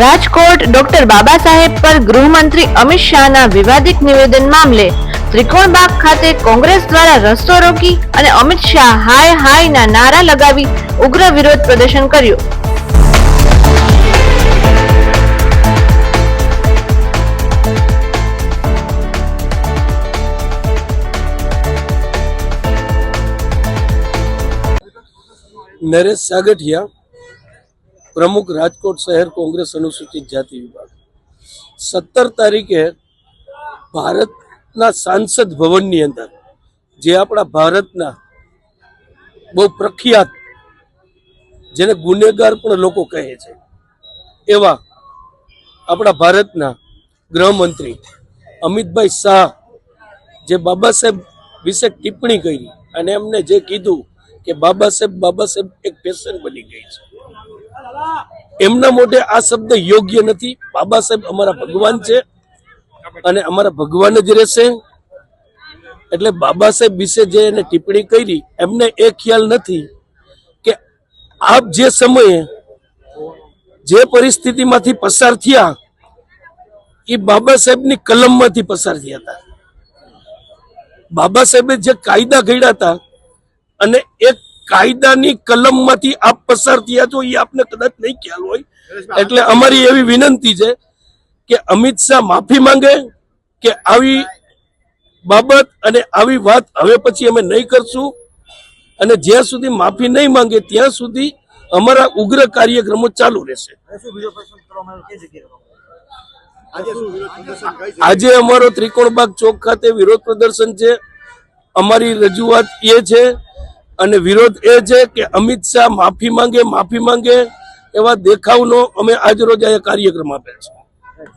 Rajkot doctor Baba Saheb પર ગૃહમંત્રી અમિત શાહના વિવાદિત નિવેદન મામલે ત્રિકોણબાગ ખાતે કોંગ્રેસ દ્વારા રસ્તો રોકી અને અમિત શાહ હાય હાયના નારા લગાવી ઉગ્ર વિરોધ પ્રદર્શન કર્યું. નરેશ સાગઠિયા પ્રમુખ રાજકોટ શહેર કોંગ્રેસ અનુસૂચિત જાતિ વિભાગ. સત્તર તારીખે ભારતના સાંસદ ભવનની અંદર જે આપણા ભારતના બહુ પ્રખ્યાત, જેને ગુનેગાર પણ લોકો કહે છે, એવા આપણા ભારતના ગૃહમંત્રી અમિતભાઈ શાહ, જે બાબા સાહેબ વિશે ટિપ્પણી કરી અને એમને જે કીધું કે બાબા સાહેબ બાબા સાહેબ એક પેશન બની ગઈ છે. એમના મોઢે આ શબ્દ યોગ્ય નથી. બાબા સાહેબ અમારા ભગવાન છે અને અમારા ભગવાન જ રહેશે. એટલે બાબા સાહેબ વિશે જે એને ટિપ્પણી કરી, એમને એ ખ્યાલ નથી કે આપ જે સમયે જે પરિસ્થિતિમાંથી પસાર થયા એ બાબા સાહેબની કલમમાંથી પસાર થયા હતા. બાબા સાહેબે જે કાયદા ઘડ્યા હતા અને એ કાયદાની કલમમાંથી આપ પસાર થયા છો એ આપને કદાચ નહીં ખ્યાલ હોય. એટલે અમારી એવી વિનંતી છે કે અમિત શાહ માફી માંગે, કે આવી બાબત અને આવી વાત હવે પછી અમે નહીં કરશું. અને જ્યાં સુધી માફી નહીં માંગે, ત્યાં સુધી અમારા ઉગ્ર કાર્યક્રમો ચાલુ રહેશે. આજે અમારો ત્રિકોણ બાગ ચોક ખાતે વિરોધ પ્રદર્શન છે. અમારી રજૂઆત એ છે અને વિરોધ એ છે કે અમિત શાહ માફી માંગે માફી માંગે એવા દેખાવનો અમે આજ રોજ અહીંયા કાર્યક્રમ આપ્યા છે.